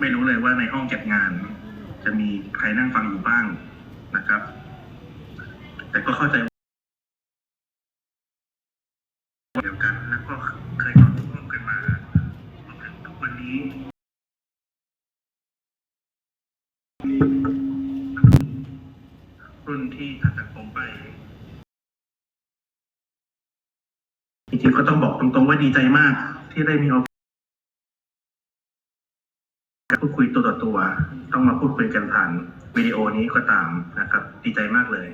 ไม่รู้เลยว่าในห้องจัดงาน จะมีใครนั่งฟังอยู่บ้างนะครับ แต่ก็เข้าใจเดียวกันแล้วก็เคยร่วมกันมารวมถึงทุกวันนี้รุ่นที่ถัดจากผมไป จริงๆก็ต้องบอกตรงๆว่าดีใจมากที่ได้มีโอกาส พูดคุยตัวต่อตัว ต้องมาพูดคุยกันผ่านวิดีโอนี้ก็ตามนะครับ ดีใจมากเลย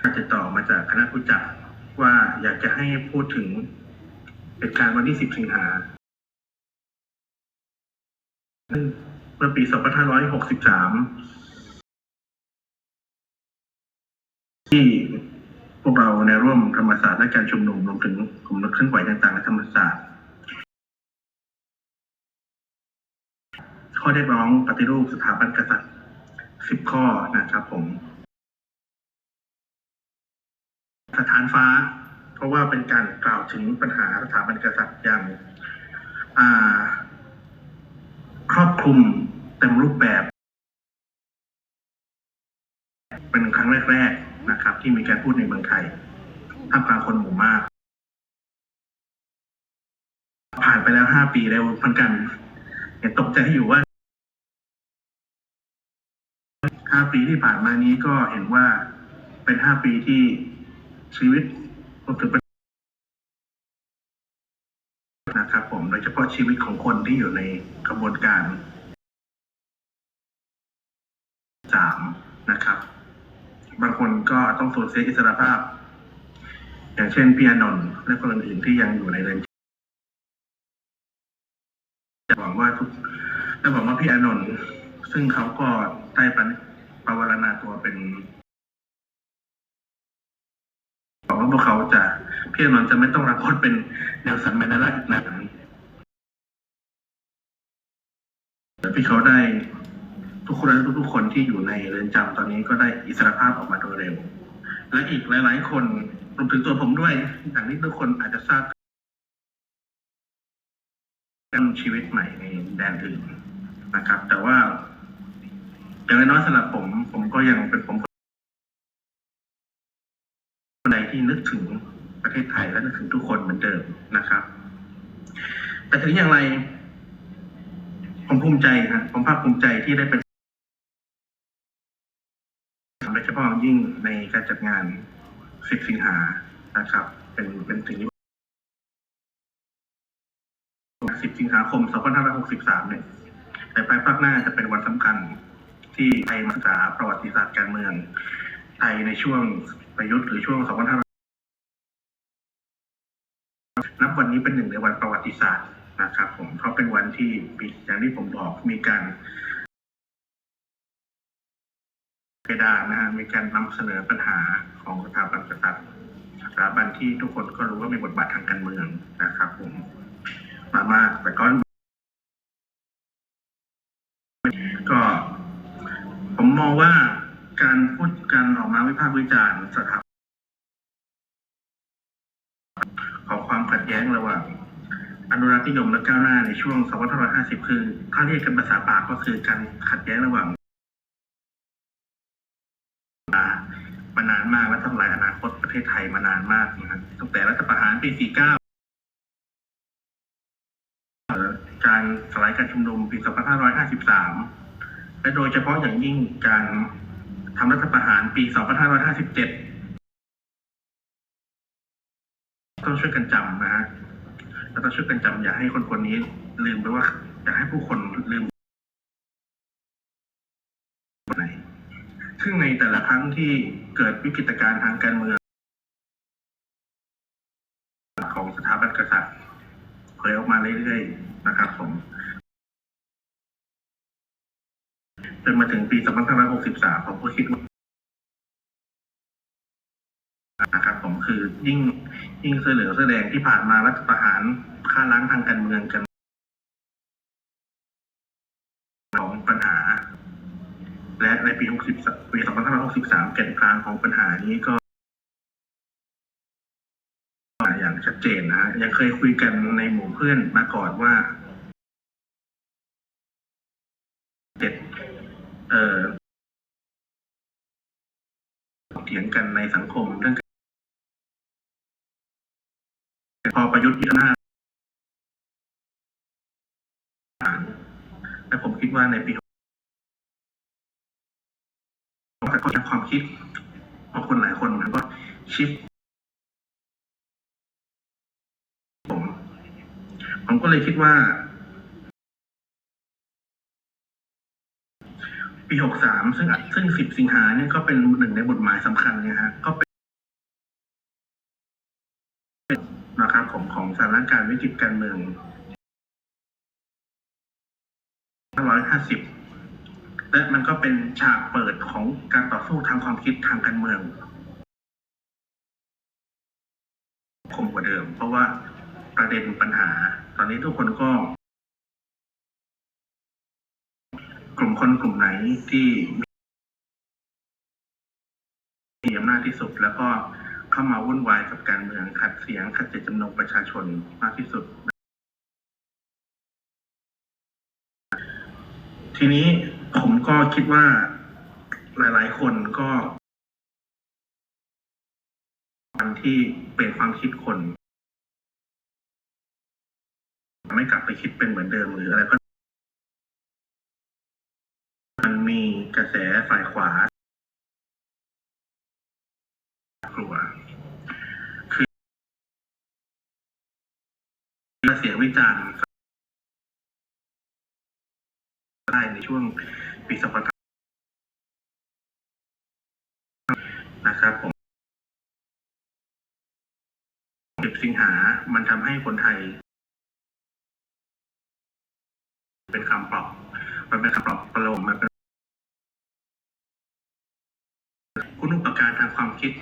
การติดต่อมาจากคณะผู้จัดว่าอยากจะให้พูดถึงเหตุการณ์วันที่ 10 สิงหาเมื่อปี 2563 ที่พวกเราในร่วมธรรมศาสตร์และการชุมนุมรวมถึงกลุ่มนักเคลื่อนไหวต่าง ข้อเรียกร้องปฏิรูปสถาบันกษัตริย์ 10 ข้อนะครับผม สถานฟ้า เพราะว่าเป็นการกล่าวถึงปัญหาสถาบันกษัตริย์อย่างครอบคลุมเต็มรูปแบบ เป็นครั้งแรก ๆนะครับ ที่มีการพูดในเมืองไทยท่ามกลางคนหมู่มาก ผ่านไปแล้วห้าปีแล้วเหมือนกันยังตกใจอยู่ว่า ห้าปีที่ผ่านมานี้ก็เห็นว่าเป็นห้าปีที่ชีวิตรวมถึงนะครับผมโดยเฉพาะชีวิตของคนที่อยู่ในกระบวนการสามนะครับ บางคนก็ต้องสูญเสียอิสรภาพ อย่างเช่นพี่อนนท์และคนอื่นที่ยังอยู่ในเรือนจำหวังว่าทุกและหวังว่าพี่อนนท์ซึ่งเขาก็ได้ปฏิ ปวารณาตัวเป็นหวังว่าพวกเขาจะพี่อนนจะไม่ต้องรับบทเป็นเนลสันแมนเดลาอีกนานแต่พี่เขาได้ทุกคนและทุกๆคนที่อยู่ในเรือนจำตอนนี้ก็ได้อิสรภาพออกมาโดยเร็ว และอีกหลาย ๆ คนรวมถึงตัวผมด้วยอย่างที่ทุกคนอาจจะทราบการชีวิตใหม่ในแดนอื่นนะครับ แต่ว่า อย่างน้อยๆสำหรับผม ผมก็ยังเป็นผมคนใดที่นึกถึงประเทศไทยและนึกถึงทุกคนเหมือนเดิมนะครับ แต่ถึงอย่างไร ผมภูมิใจนะผมภาคภูมิใจที่ได้เป็นโดยเฉพาะยิ่งในการจัดงาน 10 สิงหานะครับ เป็นเป็นสิ่งที่10 สิงหาคม 2563 เนี่ยแต่ภายภาคหน้าจะเป็นวันสำคัญ ที่ไทยมาศึกษาประวัติศาสตร์การเมืองไทยในช่วงประยุทธ์หรือช่วง 2500 นับวันนี้เป็นหนึ่งในวันประวัติศาสตร์นะครับผมเพราะเป็นวันที่ปีอย่างที่ผมบอกมีการเพดานนะฮะมีการนำเสนอปัญหาของสถาบันกษัตริย์สถาบันที่ทุกคนก็รู้ว่ามีบทบาททางการเมืองนะครับผมมามากแต่ก็ ผมมองว่า การพูดการออกมาวิพากษ์วิจารณ์สถาบันของความขัดแย้งระหว่างอนุรักษ์นิยมและก้าวหน้าในช่วง2550 คือถ้าเรียกกันภาษาปากก็คือการขัดแย้งระหว่างมานานมากและทำลายอนาคตประเทศไทยมานานมากนะครับตั้งแต่รัฐประหารปี 49เอ่อการสลายการชุมนุมปี 2553 และโดยเฉพาะอย่างยิ่งการ ทำรัฐประหารปี 2557 ต้องช่วยกันจำนะฮะแล้วต้องช่วยกันจำอย่าให้คนคนนี้ลืมไปว่าอยากให้ผู้คนลืมไหนซึ่งในแต่ละครั้งที่เกิดวิกฤตการณ์ทางการเมือง ของสถาบันกษัตริย์เผยออกมาเรื่อยๆนะครับผม จนมาถึงปี 2563 ผมก็คิดว่านะครับผมคือยิ่งยิ่งเสือเหลือแสดงที่ผ่านมารัฐประหารฆ่าล้างทางการเมืองกันของปัญหา และในปี 60 ปี 2563 แก่นกลางของปัญหานี้ก็อย่างชัดเจนนะฮะยังเคยคุยกันในหมู่เพื่อนมาก่อนว่า เอ่อเถียงกันในสังคมเรื่องพอประยุทธ์ยึดอำนาจและผมคิดว่าในปีแต่ก็ยังความคิดของคนหลายคนมันก็ชิฟผมผมก็เลยคิดว่า ปีหกสามซึ่งซึ่งสิบสิงหาเนี่ยก็เป็นหนึ่งในบทหมายสำคัญเนี่ยฮะก็เป็นนะครับผมของสถานการณ์วิกฤตการเมืองร้อยห้าสิบและมันก็เป็นฉากเปิดของการต่อสู้ทางความคิดทางการเมืองคมกว่าเดิม เพราะว่าประเด็นปัญหา ตอนนี้ทุกคนก็ กลุ่มคนกลุ่มไหนที่มีอำนาจที่สุด แล้วก็เข้ามาวุ่นวายกับการเมืองขัดเสียงขัดเจตจำนงประชาชนมากที่สุด ทีนี้ผมก็คิดว่าหลาย ๆ คนก็อันที่เป็นความคิดคน ไม่กลับไปคิดเป็นเหมือนเดิมหรืออะไรก็ กระแสฝ่ายขวา กลัว คือเสียงวิจารณ์ได้ในช่วงปีสองพันนะครับผมสิบสิงหา มันทำให้คนไทย เป็นคำปลอบมันเป็นคำปลอบประโลมมันเป็น คุณอุปการทางความคิด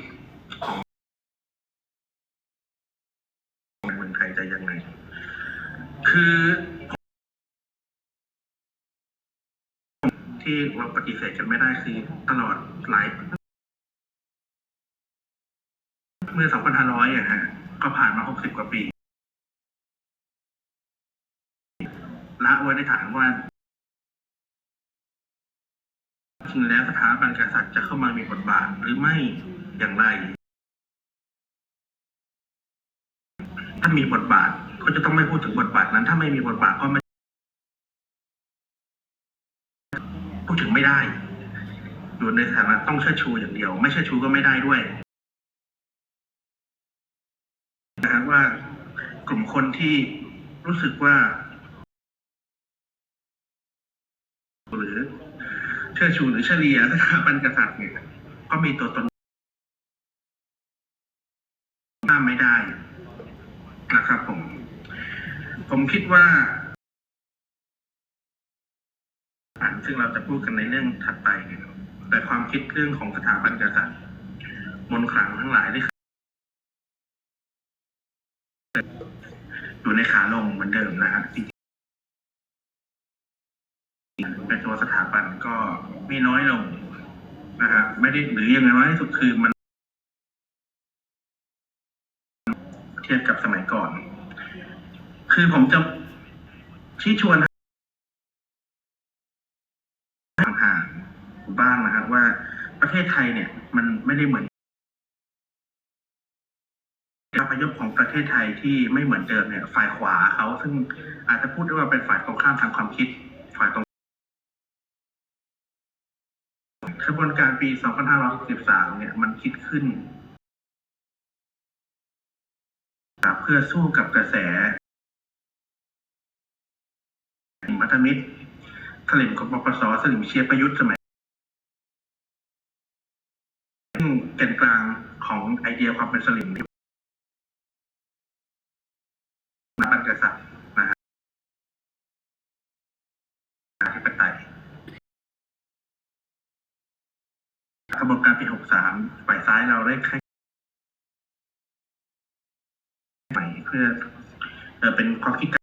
ของเมืองไทยจะยังไง คือที่เราปฏิเสธกันไม่ได้คือตลอดหลายเมื่อ 2,500อะฮะก็ผ่านมา 60 กว่าปี ละไว้ในฐานว่า จริงแล้วสถาบันกษัตริย์จะเข้ามามีบทบาทหรือไม่อย่างไร ถ้ามีบทบาทก็จะต้องไม่พูดถึงบทบาทนั้น ถ้าไม่มีบทบาทก็ไม่พูดถึงไม่ได้อยู่ในฐานะต้องเชิดชูอย่างเดียว ไม่เชิดชูก็ไม่ได้ด้วยนะครับว่ากลุ่มคนที่รู้สึกว่า เชื่อชูหรือเฉลี่ยสถาบันกษัตริย์เนี่ยก็มีตัวตนห้ามไม่ได้นะครับผม ผมคิดว่าอันซึ่งเราจะพูดกันในเรื่องถัดไป แต่ความคิดเรื่องของสถาบันกษัตริย์มนขลังทั้งหลายที่อยู่ในขาลงเหมือนเดิมนะฮะจริงๆ ในตัวสถาบันก็มีน้อยลงนะฮะไม่ได้หรือยังไงน้อยที่สุดคือมัน เทียบกับสมัยก่อน คือผมจะชี้ชวนห่างๆบ้างนะครับว่าประเทศไทยเนี่ย มันไม่ได้เหมือนการพยพของประเทศไทยที่ไม่เหมือนเดิมเนี่ย ฝ่ายขวาเขาซึ่งอาจจะพูดได้ว่าเป็นฝ่ายตรงข้ามทางความคิดฝ่ายตรง ระบวนการปี 2563 เนี่ยมันคิดขึ้น เพื่อสู้กับกระแสมัธมิตรสลิมกบปปสสลิมเชียร์ประยุทธ์สมัยซึ่งแกนกลางของไอเดียความเป็นสลิมที่นับเป็นกษัตริย์นะฮะอธิปไตย กระบวนการปี 63 ฝ่ายซ้ายเราได้ค่ใหม่เพื่อเออเป็นความคิด